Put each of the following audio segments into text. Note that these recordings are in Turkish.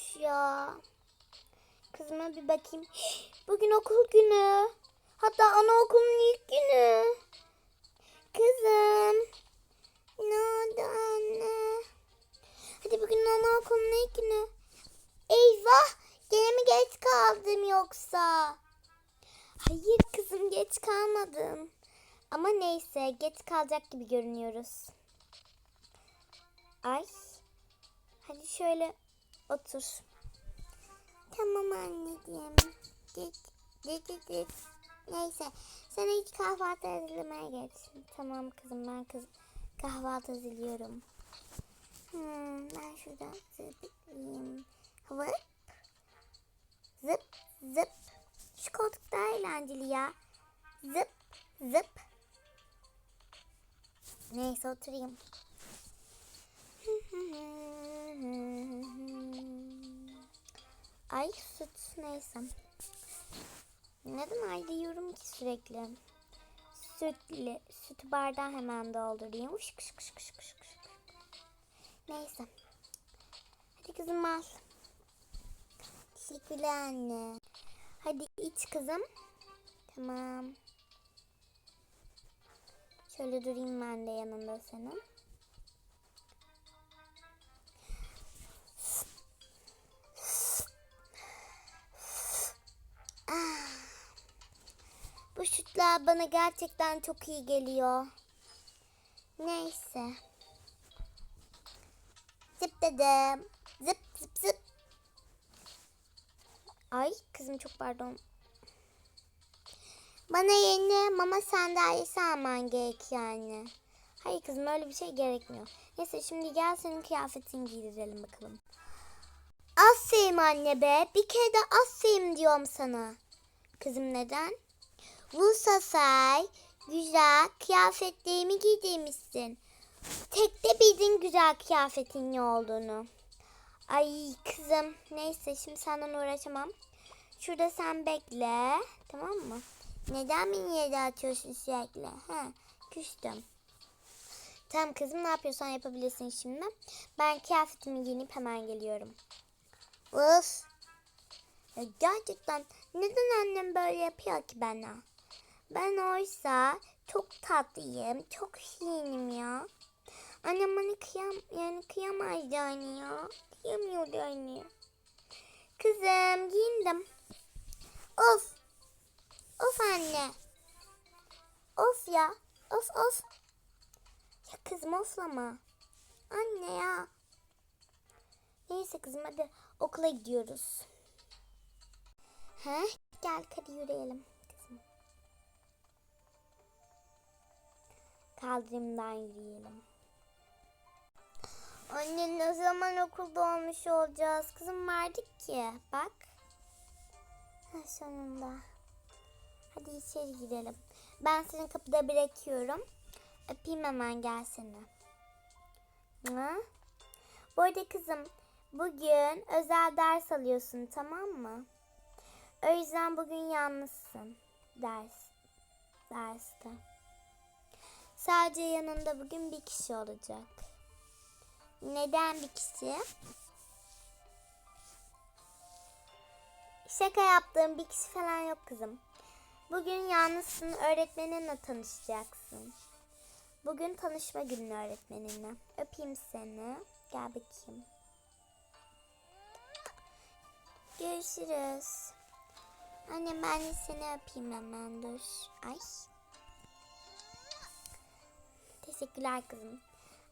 olmuş ya. Kızıma bir bakayım. Bugün okul günü. Hatta anaokulunun ilk günü. Kızım. Ne oldu anne? Hadi bugün anaokulunun ilk günü. Eyvah! Gene mi geç kaldım yoksa? Hayır kızım geç kalmadın. Ama neyse geç kalacak gibi görünüyoruz. Ay. Hadi şöyle otur. Tamam anneciğim. Git. Git git git. Neyse. Sen hiç kahvaltı hazırlamaya geç. Tamam kızım ben kız kahvaltı hazırlıyorum. Hmm, ben şuradan zıplayayım. Hıvıp. Zıp zıp. Şu koltuk daha eğlenceli ya. Zıp zıp. Neyse oturayım. Ay süt neyse. Neden ay diyorum ki sürekli? Sütlü, sütü bardağı hemen doldurayım. Şık şık şık şık şık. Neyse. Hadi kızım al. Teşekkürler anne. Hadi iç kızım. Tamam. Şöyle durayım ben de yanında senin. Bu sütler bana gerçekten çok iyi geliyor. Neyse. Zıp dedim. Zıp zıp zıp. Ay kızım çok pardon. Bana yeni mama sandalyesi alman gerekiyor anne. Hayır kızım öyle bir şey gerekmiyor. Neyse şimdi gel senin kıyafetini giydirelim bakalım. Aferin anne be. Bir kere de aferin diyorum sana. Kızım neden? Bu sefer güzel kıyafetlerimi giydirmişsin. Tek de bildin güzel kıyafetin ne olduğunu. Ay kızım neyse şimdi senden uğraşamam. Şurada sen bekle tamam mı? Neden beni yere atıyorsun sürekli? Ha, küstüm. Tamam kızım ne yapıyorsan yapabilirsin şimdi. Ben kıyafetimi giyinip hemen geliyorum. Uf. Ya gerçekten neden annem böyle yapıyor ki bana? Ben oysa çok tatlıyım, çok şirinim ya. Annem bana kıyam, yani kıyamazdı anne ya. Kıyamıyordu anne. Kızım giyindim. Of. Of anne. Of ya. Of of. Ya kızım oflama. Anne ya. Neyse kızım hadi okula gidiyoruz. He? Gel hadi yürüyelim kızım. Kaldırımdan yürüyelim. Anne ne zaman okulda olmuş olacağız? Kızım verdik ki. Bak. Ha, sonunda. Hadi içeri girelim. Ben seni kapıda bırakıyorum. Öpeyim hemen gelsene. Ha? Bu arada kızım bugün özel ders alıyorsun tamam mı? O yüzden bugün yalnızsın ders derste. Sadece yanında bugün bir kişi olacak. Neden bir kişi? Şaka yaptığım bir kişi falan yok kızım. Bugün yalnızsın öğretmeninle tanışacaksın. Bugün tanışma günü öğretmeninle. Öpeyim seni. Gel bakayım. Görüşürüz. Annem ben seni öpeyim hemen dur. Ay. Teşekkürler kızım.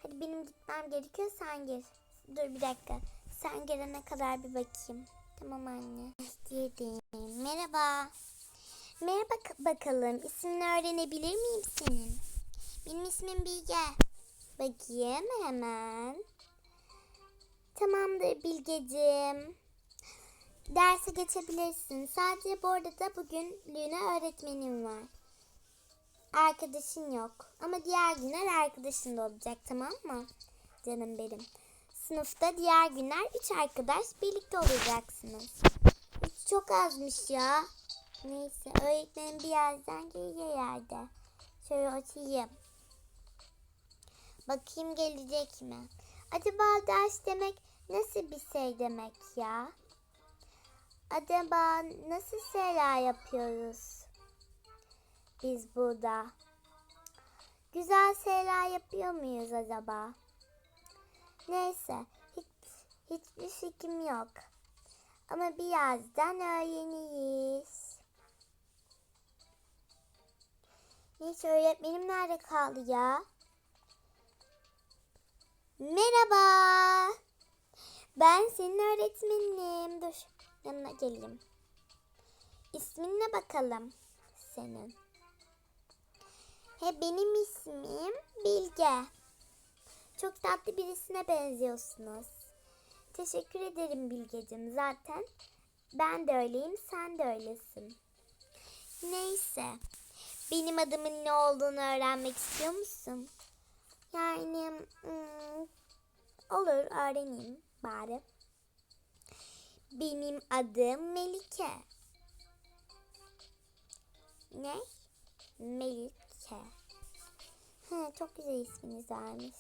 Hadi benim gitmem gerekiyor sen gir. Dur bir dakika. Sen gelene kadar bir bakayım. Tamam anne. Girdim. Merhaba. Merhaba bakalım. İsmini öğrenebilir miyim senin? Benim ismim Bilge. Bakayım hemen. Tamamdır Bilgeciğim. Derse geçebilirsin. Sadece bu arada bugünlüğüne öğretmenim var. Arkadaşın yok. Ama diğer günler arkadaşın da olacak tamam mı? Canım benim. Sınıfta diğer günler üç arkadaş birlikte olacaksınız. Üç çok azmış ya. Neyse öğretmenim bir yerden geliyor yerde. Şöyle açayım. Bakayım gelecek mi? Acaba ders demek nasıl bir şey demek ya? Acaba nasıl şeyler yapıyoruz biz burada? Güzel şeyler yapıyor muyuz acaba? Neyse, hiç, hiçbir fikrim yok. Ama birazdan öğreniriz. Neyse öğretmenim nerede kaldı ya? Merhaba. Ben senin öğretmenim. Dur yanına geleyim. İsmin ne bakalım senin? He benim ismim Bilge. Çok tatlı birisine benziyorsunuz. Teşekkür ederim Bilgecim. Zaten ben de öyleyim, sen de öylesin. Neyse. Benim adımın ne olduğunu öğrenmek istiyor musun? Yani hmm, olur öğreneyim bari. Benim adım Melike. Ne? Melike. He, çok güzel isminiz varmış.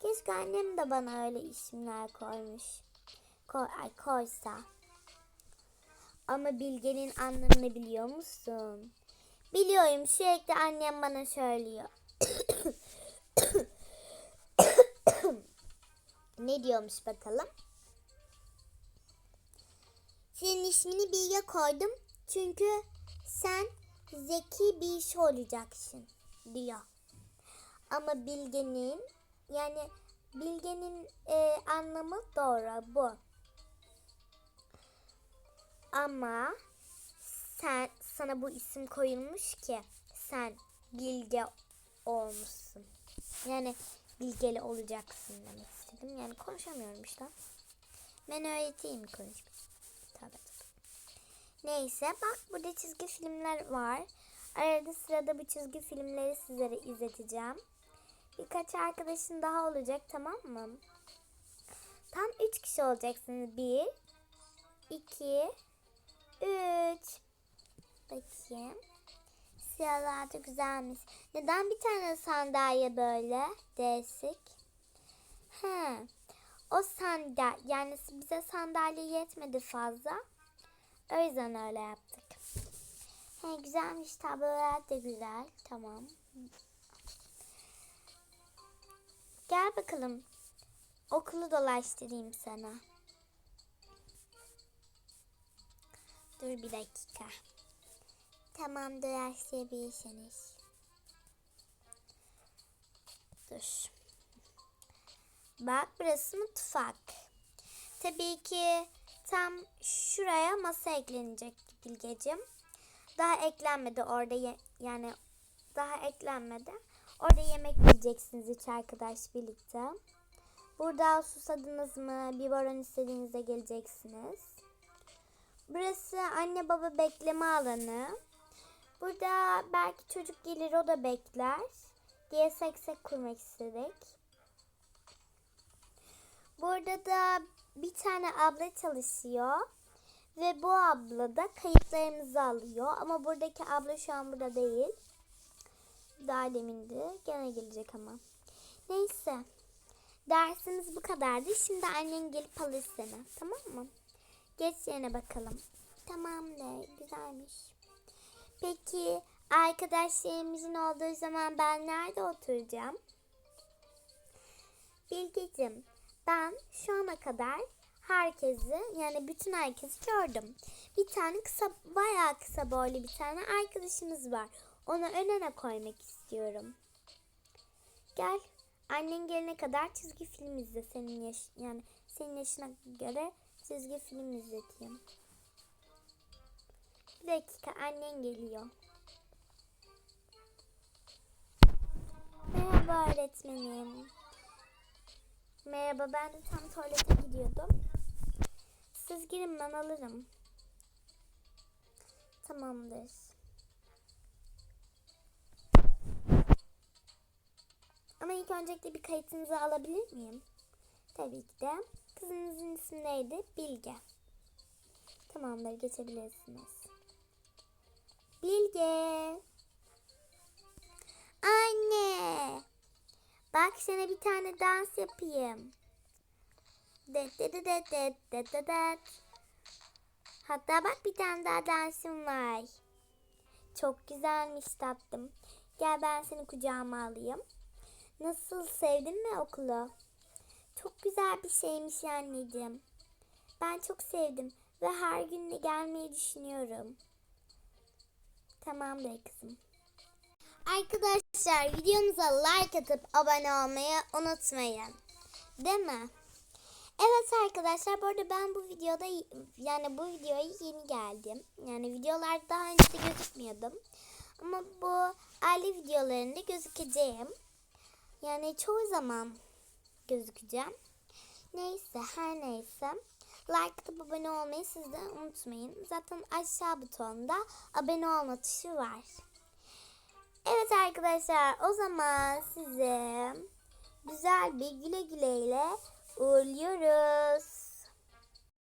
Keşke annem de bana öyle isimler koymuş. Koy, ay, koysa. Ama Bilge'nin anlamını biliyor musun? Biliyorum sürekli annem bana söylüyor. ne diyormuş bakalım? Senin ismini Bilge koydum çünkü sen zeki bir iş olacaksın diyor. Ama Bilge'nin yani Bilge'nin e, anlamı doğru bu. Ama sen sana bu isim koyulmuş ki sen bilge olmuşsun. Yani bilgeli olacaksın demek istedim. Yani konuşamıyorum işte. Ben öğreteyim konuş. Neyse bak burada çizgi filmler var. Arada sırada bu çizgi filmleri sizlere izleteceğim. Birkaç arkadaşın daha olacak tamam mı? Tam üç kişi olacaksınız. Bir, iki, üç. Bakayım. Siyahlar da güzelmiş. Neden bir tane sandalye böyle değişik? He. O sandalye yani bize sandalye yetmedi fazla. O yüzden öyle yaptık. He güzelmiş tablolar da güzel. Tamam. Gel bakalım. Okulu dolaştırayım sana. Dur bir dakika. Tamam dolaştırabilirsiniz. Dur. Bak burası mutfak. Tabii ki tam şuraya masa eklenecek Bilgeciğim. Daha eklenmedi orada ye- yani daha eklenmedi. Orada yemek yiyeceksiniz üç arkadaş birlikte. Burada susadınız mı? Bir baron istediğinizde geleceksiniz. Burası anne baba bekleme alanı. Burada belki çocuk gelir o da bekler diye seksek kurmak istedik. Burada da bir tane abla çalışıyor. Ve bu abla da kayıtlarımızı alıyor. Ama buradaki abla şu an burada değil. Daha demindi. Gene gelecek ama. Neyse. Dersimiz bu kadardı. Şimdi annen gelip alır seni. Tamam mı? Geç yerine bakalım. Tamamdır. Güzelmiş. Peki arkadaşlarımızın olduğu zaman ben nerede oturacağım? Bilgeciğim ben şu ana kadar herkesi yani bütün herkesi gördüm. Bir tane kısa bayağı kısa boylu bir tane arkadaşımız var. Onu önüne koymak istiyorum. Gel. Annen gelene kadar çizgi film izle senin yaş yani senin yaşına göre çizgi film izleteyim. Bir dakika annen geliyor. Merhaba öğretmenim. Merhaba ben de tam tuvalete gidiyordum. Siz girin ben alırım. Tamamdır. Ama ilk öncelikle bir kayıtınızı alabilir miyim? Tabii ki de. Kızınızın ismi neydi? Bilge. Tamamdır geçebilirsiniz. Bilge. Anne. Bak sana bir tane dans yapayım. Det det det det det det det det. Hatta bak bir tane daha dansim var. Çok güzelmiş tatlım. Gel ben seni kucağıma alayım. Nasıl sevdin mi okulu? Çok güzel bir şeymiş anneciğim. Ben çok sevdim ve her gün de gelmeyi düşünüyorum. Tamamdır kızım. Arkadaşlar videomuza like atıp abone olmayı unutmayın. Değil mi? Evet arkadaşlar bu arada ben bu videoda yani bu videoya yeni geldim. Yani videolarda daha önce de gözükmüyordum. Ama bu aile videolarında gözükeceğim. Yani çoğu zaman gözükeceğim. Neyse her neyse. Like atıp abone olmayı siz de unutmayın. Zaten aşağı butonda abone olma tuşu var. Evet arkadaşlar o zaman size güzel bir güle güleyle uğurluyoruz.